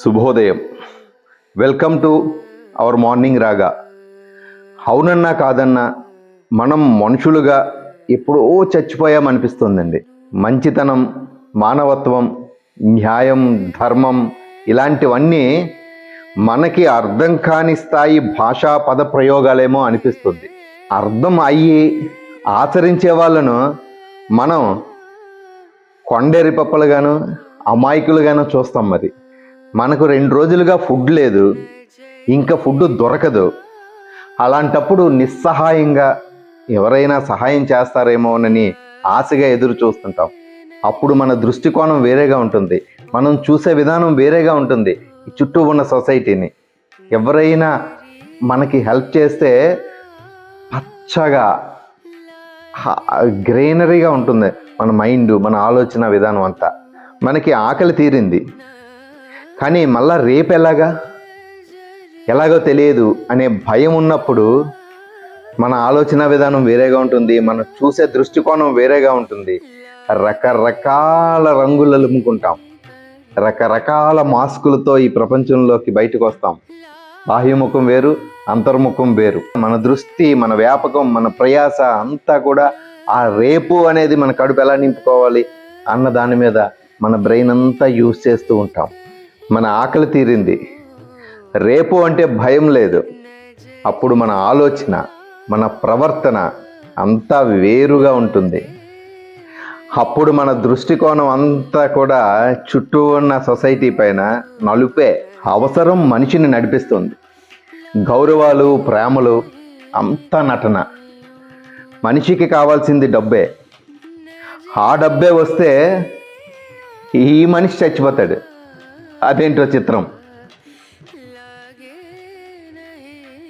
శుభోదయం. Welcome to our morning రాగా అవునన్నా కాదన్నా మనం మనుషులుగా ఎప్పుడో చచ్చిపోయామనిపిస్తుందండి మంచితనం మానవత్వం న్యాయం ధర్మం ఇలాంటివన్నీ మనకి అర్థం కాని స్థాయి భాషా పద ప్రయోగాలేమో అనిపిస్తుంది. అర్థం అయ్యి ఆచరించే వాళ్ళను మనం కొండేరి పప్పలుగాను అమాయకులుగాను చూస్తాం మరి. మనకు రెండు రోజులుగా ఫుడ్ లేదు ఇంకా ఫుడ్ దొరకదు. అలాంటప్పుడు నిస్సహాయంగా ఎవరైనా సహాయం చేస్తారేమోనని ఆశగా ఎదురు చూస్తుంటాం. అప్పుడు మన దృష్టికోణం వేరేగా ఉంటుంది. మనం చూసే విధానం వేరేగా ఉంటుంది చుట్టూ ఉన్న సొసైటీని. ఎవరైనా మనకి హెల్ప్ చేస్తే పచ్చగా గ్రీనరీగా ఉంటుంది మన మైండ్ మన ఆలోచన విధానం అంతా. మనకి ఆకలి తీరింది. కానీ మళ్ళా రేపు ఎలాగా? ఎలాగో తెలియదు అనే భయం ఉన్నప్పుడు మన ఆలోచన విధానం వేరేగా ఉంటుంది మనం చూసే దృష్టికోణం వేరేగా ఉంటుంది. రకరకాల రంగులు అలుముకుంటాం. రకరకాల మాస్కులతో ఈ ప్రపంచంలోకి బయటకు వస్తాం. బాహ్యముఖం వేరు అంతర్ముఖం వేరు. మన దృష్టి మన వ్యాపకం మన ప్రయాస అంతా కూడా ఆ రేపు అనేది మన కడుపు ఎలా నింపుకోవాలి అన్న దాని మీద మన బ్రెయిన్ అంతా యూజ్ చేస్తూ ఉంటాం. మన ఆకలి తీరింది. రేపు అంటే భయం లేదు. అప్పుడు మన ఆలోచన మన ప్రవర్తన అంతా వేరుగా ఉంటుంది. అప్పుడు మన దృష్టికోణం అంతా కూడా చుట్టూ ఉన్న సొసైటీ పైన నలుపే అవసరం మనిషిని నడిపిస్తుంది. గౌరవాలు ప్రేమలు అంతా నటన. మనిషికి కావాల్సింది డబ్బే. ఆ డబ్బే వస్తే ఈ మనిషి చచ్చిపోతాడు. అదేంటో చిత్రం.